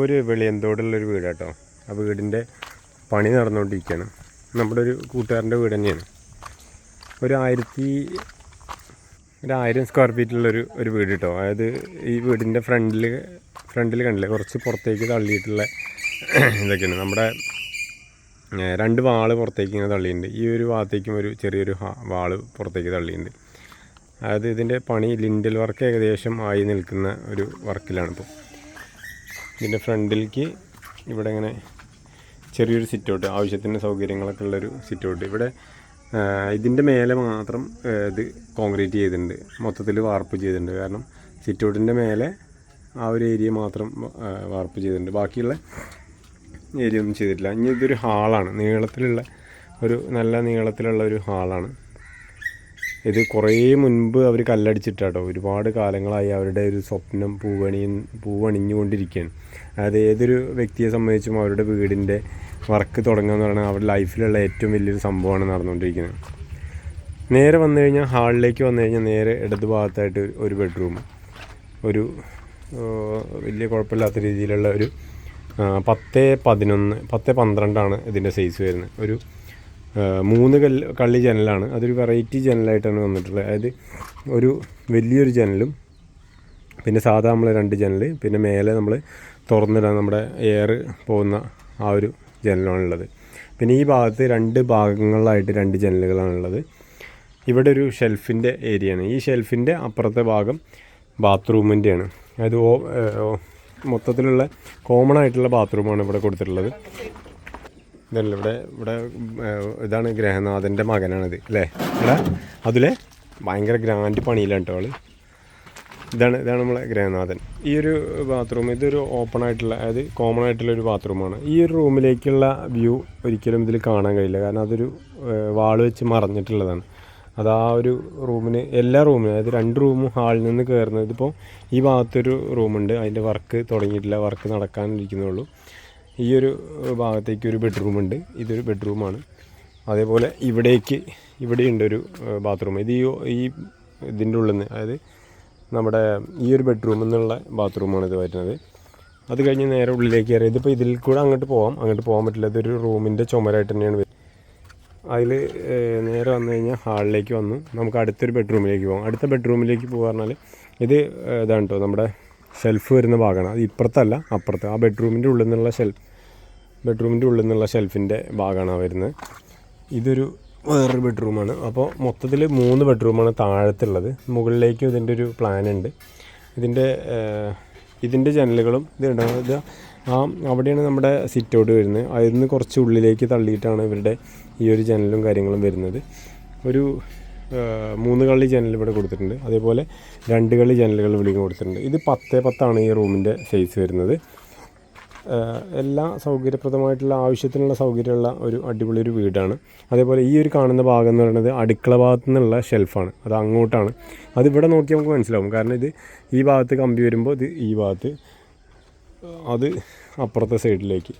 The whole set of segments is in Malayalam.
നിലമ്പൂർ വെളിയന്തോടുള്ളൊരു വീട് കേട്ടോ ആ വീടിന്റെ പണി നടന്നുകൊണ്ടിരിക്കുകയാണ് നമ്മുടെ ഒരു കൂട്ടുകാരന്റെ വീട് തന്നെയാണ്. ഒരു ആയിരത്തി ഒരു ആയിരം സ്ക്വയർ ഫീറ്റിലുള്ളൊരു ഒരു വീട് കേട്ടോ അതായത് ഈ വീടിന്റെ ഫ്രണ്ടിൽ ഫ്രണ്ടിൽ കണ്ടില്ലേ? കുറച്ച് പുറത്തേക്ക് തള്ളിയിട്ടുള്ള ഇതൊക്കെയാണ്. നമ്മുടെ രണ്ട് വാൾ പുറത്തേക്ക് ഇങ്ങനെ തള്ളിയിട്ടുണ്ട്. ഈ ഒരു ഭാഗത്തേക്കും ഒരു ചെറിയൊരു വാൾ പുറത്തേക്ക് തള്ളിയിട്ടുണ്ട്. അതായത് ഇതിന്റെ പണി ലിൻഡൽ വർക്ക് ഏകദേശം ആയി നിൽക്കുന്ന ഒരു വർക്കിലാണ് ഇപ്പോൾ ഇതിന്റെ ഫ്രണ്ടിലേക്ക് ഇവിടെ ഇങ്ങനെ ചെറിയൊരു സിറ്റൗട്ട് ആവശ്യത്തിന് സൗകര്യങ്ങളൊക്കെ ഉള്ളൊരു സിറ്റൗട്ട്. ഇവിടെ ഇതിന്റെ മേലെ മാത്രം ഇത് കോൺക്രീറ്റ് ചെയ്തിട്ടുണ്ട്. മൊത്തത്തിൽ വാർപ്പ് ചെയ്തിട്ടുണ്ട്. കാരണം സിറ്റൗട്ടിന്റെ മേലെ ആ ഒരു ഏരിയ മാത്രം വാർപ്പ് ചെയ്തിട്ടുണ്ട്. ബാക്കിയുള്ള ഏരിയ ഒന്നും ചെയ്തിട്ടില്ല. ഇനി ഇതൊരു ഹാളാണ്. നീളത്തിലുള്ള ഒരു നല്ല നീളത്തിലുള്ള ഒരു ഹാളാണ്. ഇത് കുറേ മുൻപ് അവർ കല്ലടിച്ചിട്ടാട്ടോ. ഒരുപാട് കാലങ്ങളായി അവരുടെ ഒരു സ്വപ്നം പൂവണി പൂവണിഞ്ഞുകൊണ്ടിരിക്കുകയാണ്. അതായത് ഏതൊരു വ്യക്തിയെ സംബന്ധിച്ചും അവരുടെ വീടിന്റെ വർക്ക് തുടങ്ങുക എന്ന് പറയുന്നത് അവരുടെ ലൈഫിലുള്ള ഏറ്റവും വലിയൊരു സംഭവമാണ് നടന്നുകൊണ്ടിരിക്കുന്നത്. നേരെ വന്നു കഴിഞ്ഞാൽ ഹാളിലേക്ക് വന്നു കഴിഞ്ഞാൽ നേരെ ഇടത് ഭാഗത്തായിട്ട് ഒരു- ബെഡ്റൂം. ഒരു വലിയ കുഴപ്പമില്ലാത്ത രീതിയിലുള്ള ഒരു പത്ത് പതിനൊന്ന് പത്ത് പന്ത്രണ്ടാണ് ഇതിന്റെ സൈസ് വരുന്നത്. ഒരു മൂന്ന് കല്ല് കള്ളി ജനലാണ്. അതൊരു വെറൈറ്റി ജനലായിട്ടാണ് വന്നിട്ടുള്ളത്. അതായത് ഒരു വലിയൊരു ജനലും പിന്നെ സാധാ നമ്മൾ രണ്ട് ജനൽ പിന്നെ മേലെ നമ്മൾ തുറന്നിടാൻ നമ്മുടെ എയർ പോകുന്ന ആ ഒരു ജനലാണുള്ളത് പിന്നെ ഈ ഭാഗത്ത് രണ്ട് ഭാഗങ്ങളിലായിട്ട് രണ്ട് ജനലുകളാണുള്ളത് ഇവിടെ ഒരു ഷെൽഫിന്റെ ഏരിയയാണ് ഈ ഷെൽഫിന്റെ അപ്പുറത്തെ ഭാഗം ബാത്റൂമിന്റെയാണ് അതായത് മൊത്തത്തിലുള്ള കോമൺ ആയിട്ടുള്ള ബാത്റൂമാണ് ഇവിടെ കൊടുത്തിട്ടുള്ളത്. ഇതല്ല ഇവിടെ ഇവിടെ ഇതാണ് ഗ്രഹനാഥന്റെ മകനാണിത് അല്ലേ? ഇവിടെ അതിലെ ഭയങ്കര ഗ്രാൻഡ് പണിയിലാണ് കേട്ടോ ഇതാണ് ഇതാണ് നമ്മളെ ഗ്രഹനാഥൻ. ഈ ഒരു ബാത്റൂം ഇതൊരു ഓപ്പൺ ആയിട്ടുള്ള അതായത് കോമൺ ആയിട്ടുള്ള ഒരു ബാത്റൂമാണ് ഈ ഒരു റൂമിലേക്കുള്ള വ്യൂ ഒരിക്കലും ഇതിൽ കാണാൻ കഴിയില്ല. കാരണം അതൊരു വാൾ വെച്ച് മറഞ്ഞിട്ടുള്ളതാണ് അത് ആ ഒരു റൂമിന് എല്ലാ റൂമിനും അതായത് രണ്ട് റൂമും ഹാളിൽ നിന്ന് കയറുന്നത് ഇതിപ്പോൾ ഈ ഭാഗത്തൊരു റൂമുണ്ട് അതിന്റെ വർക്ക് തുടങ്ങിയിട്ടില്ല. വർക്ക് നടക്കാനിരിക്കുന്നുള്ളൂ ഈ ഒരു ഭാഗത്തേക്ക് ഒരു ബെഡ്റൂം ഉണ്ട്. ഇതൊരു ബെഡ്റൂമാണ് അതേപോലെ ഇവിടേക്ക് ഇവിടെയുണ്ട് ഒരു ബാത്റൂം ഇത് ഈ ഈ ഇതിന്റെ ഉള്ളിൽ നിന്ന് അതായത് നമ്മുടെ ഈ ഒരു ബെഡ്റൂമിൽ നിന്നുള്ള ബാത്റൂമാണ് ഇത് വരുന്നത്. അത് കഴിഞ്ഞ് നേരെ ഉള്ളിലേക്ക് കയറി ഇതിപ്പോൾ ഇതിൽ കൂടെ അങ്ങോട്ട് പോകാം അങ്ങോട്ട് പോകാൻ പറ്റില്ല. ഇതൊരു റൂമിന്റെ ചുമരായിട്ട് തന്നെയാണ് വരുന്നത് അതിൽ നേരെ വന്നു കഴിഞ്ഞാൽ ഹാളിലേക്ക് വന്നു. നമുക്ക് അടുത്തൊരു ബെഡ്റൂമിലേക്ക് പോകാം അടുത്ത ബെഡ്റൂമിലേക്ക് പോകുക പറഞ്ഞാൽ ഇത് ഇതാണ് കേട്ടോ നമ്മുടെ ഷെൽഫ് വരുന്ന ഭാഗമാണ്. അത് ഇപ്പുറത്തല്ല അപ്പുറത്ത്. ആ ബെഡ്റൂമിന്റെ ഉള്ളിൽ നിന്നുള്ള ഷെൽഫ് ബെഡ്റൂമിന്റെ ഉള്ളിൽ നിന്നുള്ള ഷെൽഫിന്റെ ഭാഗമാണ് വരുന്നത്. ഇതൊരു വേറൊരു ബെഡ്റൂമാണ് അപ്പോൾ മൊത്തത്തിൽ മൂന്ന് ബെഡ്റൂമാണ് താഴത്തുള്ളത്. മുകളിലേക്കും ഇതിന്റെ ഒരു പ്ലാൻ ഉണ്ട്. ഇതിന്റെ ഇതിന്റെ ജനലുകളും ഇത് ഉണ്ടാകുന്നത് ആ അവിടെയാണ് നമ്മുടെ സിറ്റ് ഔട്ട് വരുന്നത്. അതിൽ നിന്ന് കുറച്ച് ഉള്ളിലേക്ക് തള്ളിയിട്ടാണ് ഇവരുടെ ഈ ഒരു ജനലും കാര്യങ്ങളും വരുന്നത്. ഒരു മൂന്ന് കള്ളി ജനൽ ഇവിടെ കൊടുത്തിട്ടുണ്ട്. അതേപോലെ രണ്ട് കള്ളി ജനലുകൾ ഇവിടെ കൊടുത്തിട്ടുണ്ട്. ഇത് പത്തേ പത്താണ് ഈ റൂമിന്റെ സൈസ് വരുന്നത്. എല്ലാ സൗകര്യപ്രദമായിട്ടുള്ള ആവശ്യത്തിനുള്ള സൗകര്യമുള്ള ഒരു അടിപൊളി ഒരു വീടാണ്. അതേപോലെ ഈ ഒരു കാണുന്ന ഭാഗം എന്ന് പറയുന്നത് അടുക്കള ഭാഗത്തു നിന്നുള്ള ഷെൽഫാണ്. അത് അങ്ങോട്ടാണ്. അത് ഇവിടെ നോക്കി നമുക്ക് മനസ്സിലാവും. കാരണം ഇത് ഈ ഭാഗത്ത് കമ്പി വരുമ്പോൾ ഇത് ഈ ഭാഗത്ത് അത് അപ്പുറത്തെ സൈഡിലേക്ക്.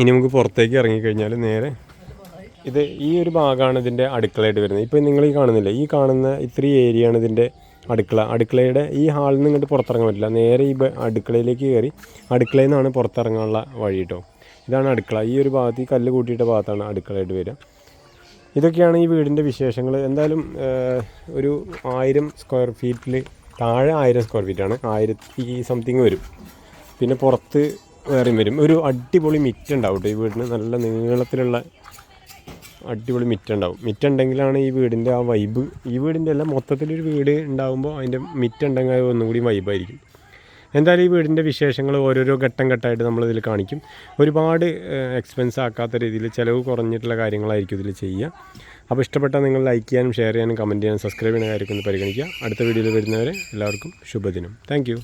ഇനി നമുക്ക് പുറത്തേക്ക് ഇറങ്ങിക്കഴിഞ്ഞാൽ നേരെ ഇത് ഈ ഒരു ഭാഗമാണ് ഇതിന്റെ അടുക്കളയായിട്ട് വരുന്നത്. ഇപ്പോൾ നിങ്ങൾ ഈ കാണുന്നില്ല? ഈ കാണുന്ന ഇത്രയും ഏരിയയാണ് ഇതിന്റെ അടുക്കള. അടുക്കളയുടെ ഈ ഹാളിൽ നിന്ന് ഇങ്ങോട്ട് പുറത്തിറങ്ങാൻ പറ്റില്ല. നേരെ ഈ അടുക്കളയിലേക്ക് കയറി അടുക്കളയിൽ നിന്നാണ് പുറത്തിറങ്ങാനുള്ള വഴി കേട്ടോ ഇതാണ് അടുക്കള. ഈ ഒരു ഭാഗത്ത് ഈ കല്ല് കൂട്ടിയിട്ട ഭാഗത്താണ് അടുക്കളയായിട്ട് വരിക ഇതൊക്കെയാണ് ഈ വീടിന്റെ വിശേഷങ്ങൾ എന്തായാലും ഒരു ആയിരം സ്ക്വയർ ഫീറ്റിൽ താഴെ ആയിരം സ്ക്വയർ ഫീറ്റാണ്. ആയിരത്തി സംതിങ് വരും. പിന്നെ പുറത്ത് വേറെയും വരും. ഒരു അടിപൊളി മിറ്റ് ഉണ്ടാവും കേട്ടോ ഈ വീടിന്. നല്ല നീളത്തിലുള്ള അടിപൊളി മിറ്റ് ഉണ്ടാവും മിറ്റ് ഉണ്ടെങ്കിലാണ് ഈ വീടിന്റെ ആ വൈബ് ഈ വീടിന്റെ അല്ല മൊത്തത്തിലൊരു വീട് ഉണ്ടാകുമ്പോൾ അതിന്റെ മിറ്റ് ഉണ്ടെങ്കിൽ അത് ഒന്നും കൂടി വൈബായിരിക്കും എന്തായാലും ഈ വീടിന്റെ വിശേഷങ്ങൾ ഓരോരോ ഘട്ടം ഘട്ടമായിട്ട് നമ്മളിതിൽ കാണിക്കും. ഒരുപാട് എക്സ്പെൻസ് ആക്കാത്ത രീതിയിൽ ചിലവ് കുറഞ്ഞിട്ടുള്ള കാര്യങ്ങളായിരിക്കും ഇതിൽ ചെയ്യുക. അപ്പോൾ ഇഷ്ടപ്പെട്ടാൽ നിങ്ങൾ ലൈക്ക് ചെയ്യാനും ഷെയർ ചെയ്യാനും കമന്റ് ചെയ്യാനും സബ്സ്ക്രൈബ് ചെയ്യുന്ന കാര്യമൊക്കെ ഒന്ന് പരിഗണിക്കുക. അടുത്ത വീഡിയോയിൽ വരുന്നവരെ എല്ലാവർക്കും ശുഭദിനം. താങ്ക്